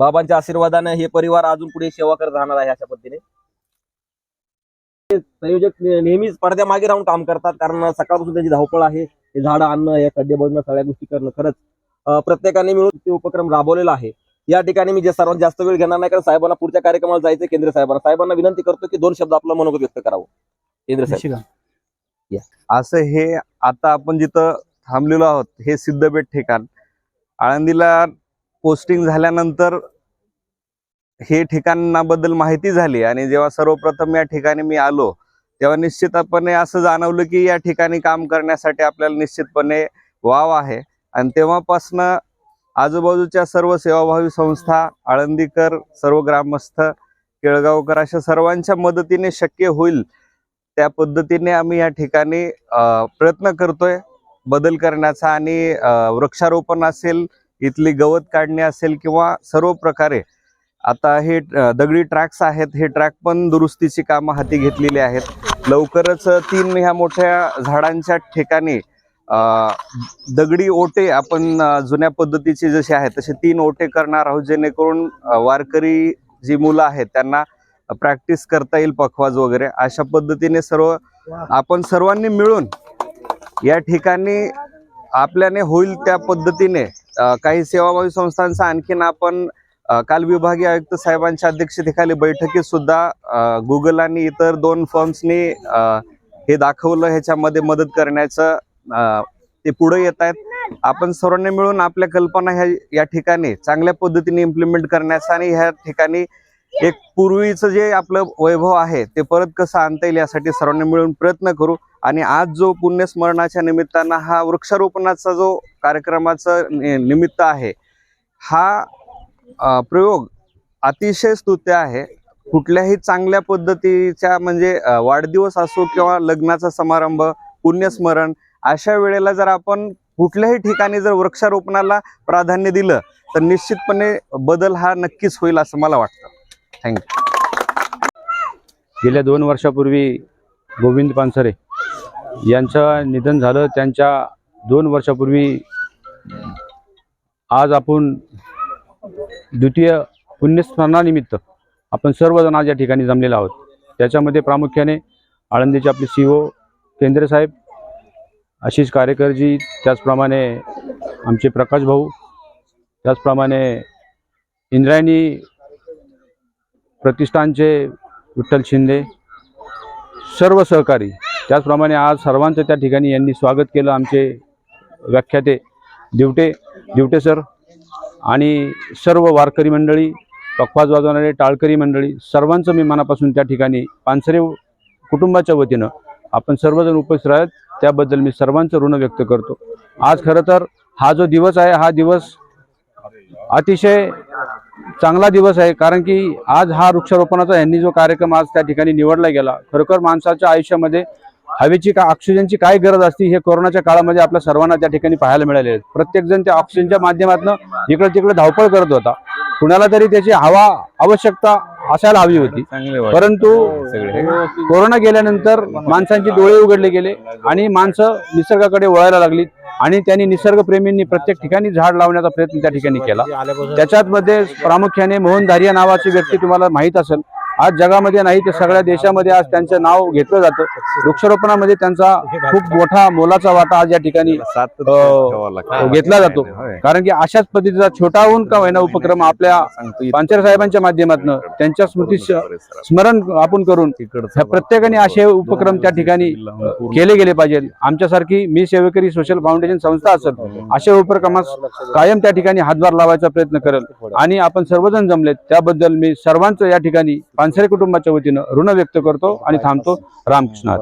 बाबांच्या आशीर्वादाने हे परिवार अजून पुढे सेवा करत राहणार आहे अशा पद्धतीने. संयोजक नेहमीच पडद्या मागे राहून काम करतात कारण सकाळपासून त्यांची धावपळ आहे. हे झाडं आणणं हे खड्डे बघणं सगळ्या गोष्टी करणं खरंच प्रत्येकाने मिळून ते उपक्रम राबवलेला आहे. या ठिकाणी मी जे सर्वात जास्त वेळ घेणार नाही कारण साहेबांना पुढच्या कार्यक्रमाला जायचं केंद्र साहेबांना. साहेबांना विनंती करतो की दोन शब्द आपलं मनोगत व्यक्त करावं. केंद्र साहेब. असं हे आता आपण जिथं थांबलेलो आहोत हे सिद्धबेट ठिकाण. आळंदीला पोस्टिंग झाल्यानंतर हे ठिकाणाबद्दल माहिती झाली आणि जेव्हा सर्वप्रथम या ठिकाणी मी आलो तेव्हा निश्चितपणे असं जाणवलं की या ठिकाणी काम करण्यासाठी आपल्याला निश्चितपणे वाव आहे. आणि तेव्हापासनं आजूबाजूच्या सर्व सेवाभावी संस्था आळंदीकर सर्व ग्रामस्थ केळगावकर अशा सर्वांच्या मदतीने शक्य होईल त्या पद्धतीने आम्ही या ठिकाणी प्रयत्न करतोय. बदल करण्याचा आणि वृक्षारोपण असेल इथली गवत काढणे असेल किंवा सर्व प्रकारे आता हे दगडी ट्रॅक्स आहेत हे ट्रॅक पण दुरुस्तीची कामं हाती घेतलेली आहेत. लवकरच तीन ह्या मोठ्या झाडांच्या ठिकाणी दगडी ओटे आपण जुन्या पद्धतीचे जसे आहेत तसे तीन ओटे करणार आहोत जेणेकरून वारकरी जी मुलं आहेत त्यांना प्रॅक्टिस करता येईल पखवाज वगैरे. अशा पद्धतीने सर्व आपण सर्वांनी मिळून या ठिकाणी आपल्याने होईल त्या पद्धतीने काही सेवाभावी संस्थांचा आणखीन आपण काल विभागीय आयुक्त साहेबांच्या अध्यक्षतेखाली बैठकीत सुद्धा गुगल आणि इतर दोन फर्म्सनी हे दाखवलं ह्याच्यामध्ये मदत करण्याचं ते पुढे येत आहेत. आपण सर्वांनी मिळून आपल्या कल्पना ह्या या ठिकाणी चांगल्या पद्धतीने इम्प्लिमेंट करण्याचा आणि ह्या ठिकाणी एक पूर्वीचं जे आपलं वैभव आहे ते परत कसं आणता येईल यासाठी सर्वांनी मिळून प्रयत्न करू. आणि आज जो पुण्यस्मरणाच्या निमित्तानं हा वृक्षारोपणाचा जो कार्यक्रमाचं नि- निमित्त आहे हा प्रयोग अतिशय स्तुत्य आहे. कुठल्याही चांगल्या पद्धतीच्या म्हणजे वाढदिवस असो किंवा लग्नाचा समारंभ पुण्यस्मरण अशा वेळेला जर आपण कुठल्याही ठिकाणी जर वृक्षारोपणाला प्राधान्य दिलं तर निश्चितपणे बदल हा नक्कीच होईल असं मला वाटतं. थँक्यू गेल्या दोन वर्षापूर्वी गोविंद पानसरे यांचं निधन झालं. त्यांच्या दोन वर्षापूर्वी आज आपण द्वितीय पुण्यस्मरणानिमित्त आपण सर्वजण आज या ठिकाणी जमलेलो आहोत. त्याच्यामध्ये प्रामुख्याने आळंदीचे आपले सी ओ केंद्रे साहेब आशिष कारेकरजी त्याचप्रमाणे आमचे प्रकाश भाऊ त्याचप्रमाणे इंद्रायणी प्रतिष्ठानचे विठ्ठल शिंदे सर्व सहकारी त्याचप्रमाणे आज सर्वांचं त्या ठिकाणी यांनी स्वागत केलं आमचे व्याख्याते दिवटे दिवटे सर आणि सर्व वारकरी मंडळी पखवाज वाजवणारे टाळकरी मंडळी सर्वांचं मी मनापासून त्या ठिकाणी पानसरे कुटुंबाच्या वतीनं आपण सर्वजण उपस्थित आहेत त्याबद्दल मी सर्वांचं ऋण व्यक्त करतो. आज खरं तर हा जो दिवस आहे हा दिवस अतिशय चांगला दिवस आहे कारण की आज हा वृक्षारोपणाचा यांनी जो कार्यक्रम आज त्या ठिकाणी निवडला गेला खरोखर माणसाच्या आयुष्यामध्ये हवेची का ऑक्सिजनची काय गरज असते हे कोरोनाच्या काळामध्ये आपल्या सर्वांना त्या ठिकाणी पाहायला मिळाले प्रत्येक जण त्या ऑक्सिजनच्या माध्यमातून इकडे तिकडे धावपळ करत होता. कुणाला तरी त्याची हवा आवश्यकता असायला हवी होती. परंतु कोरोना गेल्यानंतर माणसांचे डोळे उघडले गेले आणि माणसं निसर्गाकडे वळायला लागली आणि त्यांनी निसर्गप्रेमींनी प्रत्येक ठिकाणी झाड लावण्याचा प्रयत्न त्या ठिकाणी केला. त्याच्यात मध्ये प्रामुख्याने मोहन धारिया नावाची व्यक्ती तुम्हाला माहीत असेल. आज जगामध्ये नाही तर सगळ्या देशामध्ये आज त्यांचं नाव घेतलं जातं. वृक्षारोपणामध्ये त्यांचा खूप मोठा मोलाचा वाटा आज या ठिकाणी अ, घेतला जातो. कारण की अशाच पद्धतीचा छोटाहून का होईना उपक्रम आपल्या पांचर साहेबांच्या माध्यमातून त्यांच्या स्मृती स्मरण आपण करून प्रत्येकाने असे उपक्रम त्या ठिकाणी केले गेले पाहिजे. आमच्यासारखी मी सेवेकरी सोशल फाउंडेशन संस्था असेल अशा उपक्रमास कायम त्या ठिकाणी हातभार लावायचा प्रयत्न करेल. आणि आपण सर्वजण जमलेत. त्याबद्दल मी सर्वांचं या ठिकाणी पानसरे कुटुंबाच्या वतीनं ऋण व्यक्त करतो आणि थांबतो रामकृष्ण